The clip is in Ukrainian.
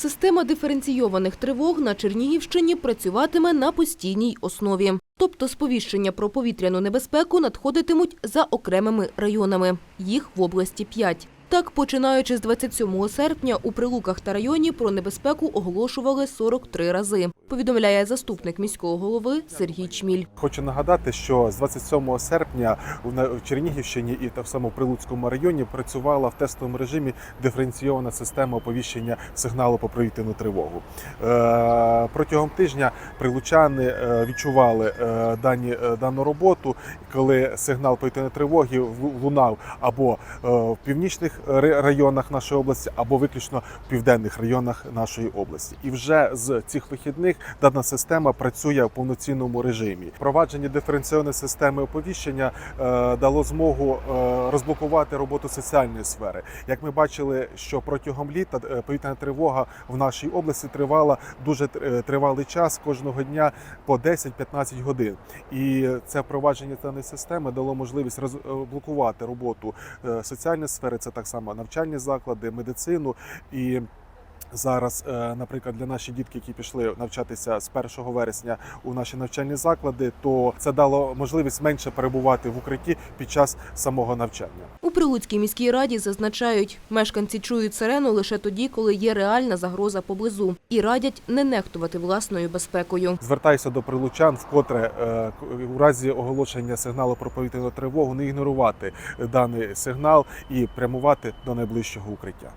Система диференційованих тривог на Чернігівщині працюватиме на постійній основі. Тобто сповіщення про повітряну небезпеку надходитимуть за окремими районами. Їх в області п'ять. Так, починаючи з 27 серпня, у Прилуках та районі про небезпеку оголошували 43 рази, повідомляє заступник міського голови Сергій Чміль. Хочу нагадати, що з 27 серпня в Чернігівщині і так само в Прилуцькому районі працювала в тестовому режимі диференційована система оповіщення сигналу про повітряну тривогу. Е, Протягом тижня прилучани е, відчували е, дані, дану роботу, коли сигнал повітряної тривоги лунав або в північних районах нашої області, або виключно в південних районах нашої області. І вже з цих вихідних дана система працює в повноцінному режимі. Впровадження диференційованої системи оповіщення е, дало змогу е, розблокувати роботу соціальної сфери. Як ми бачили, що протягом літа е, повітряна тривога в нашій області тривала дуже тривалий час кожного дня по 10-15 годин. І це впровадження даної системи дало можливість розблокувати роботу соціальної сфери. Це так само навчальні заклади, медицину і. Зараз, е, наприклад, для наших дітки, які пішли навчатися з 1 вересня у наші навчальні заклади, то це дало можливість менше перебувати в укритті під час самого навчання. У Прилуцькій міській раді зазначають, мешканці чують сирену лише тоді, коли є реальна загроза поблизу, і радять не нехтувати власною безпекою. Звертаюся до прилучан, вкотре е, у разі оголошення сигналу про повітряну тривогу не ігнорувати даний сигнал і прямувати до найближчого укриття.